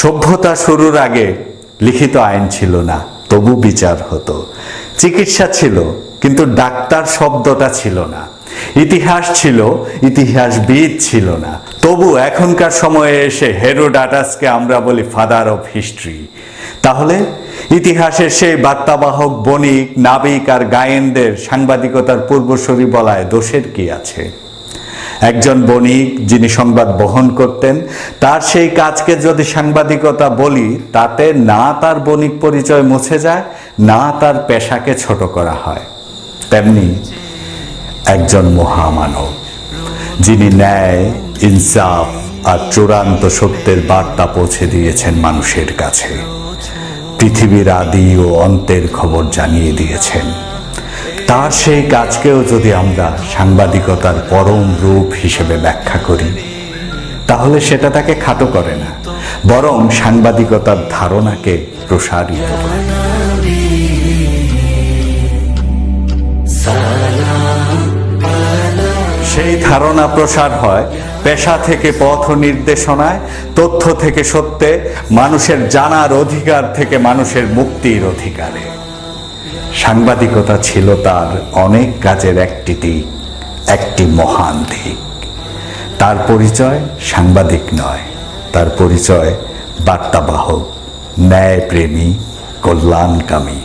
সভ্যতা শুরুর আগে লিখিত আইন ছিল না, তবু বিচার হতো। চিকিৎসা ছিল, কিন্তু ডাক্তার শব্দটা ছিল না। ইতিহাস ছিল, ইতিহাসবিদ ছিল না। তবু এখনকার সময়ে এসে হেরোডাটাসকে আমরা বলি ফাদার অফ হিস্ট্রি। তাহলে ইতিহাসের সেই বার্তাবাহক বণিক, নাবিক আর গায়েনদের সাংবাদিকতার পূর্বসূরি বলায় দোষের কি আছে? একজন বণিক যিনি সংবাদ বহন করতেন, তার সেই কাজকে যদি সাংবাদিকতা বলি, তাতে না তার বণিক পরিচয় মুছে যায়, না তার পেশাকে ছোট করা হয়। তেমনি একজন মহামানব, যিনি ন্যায়, ইনসাফ আর চূড়ান্ত সত্যের বার্তা পৌঁছে দিয়েছেন মানুষের কাছে। পৃথিবীর আদি ও অন্তের খবর জানিয়ে দিয়েছেন। তার সেই কাজকেও যদি আমরা সাংবাদিকতার পরম রূপ হিসেবে ব্যাখ্যা করি, তাহলে সেটা তাকে খাটো করে না, বরং সাংবাদিকতার ধারণাকে প্রসারিত সেই ধারণা প্রসার হয় পেশা থেকে পথ নির্দেশনায়, তথ্য থেকে সত্যে, মানুষের জানার অধিকার থেকে মানুষের মুক্তির অধিকারে। সাংবাদিকতা ছিল তার অনেক কাজের একটি দিক, একটি মহান দিক। তার পরিচয় সাংবাদিক নয়, তার পরিচয় বার্তাবাহক, ন্যায়প্রেমী, কল্যাণকামী।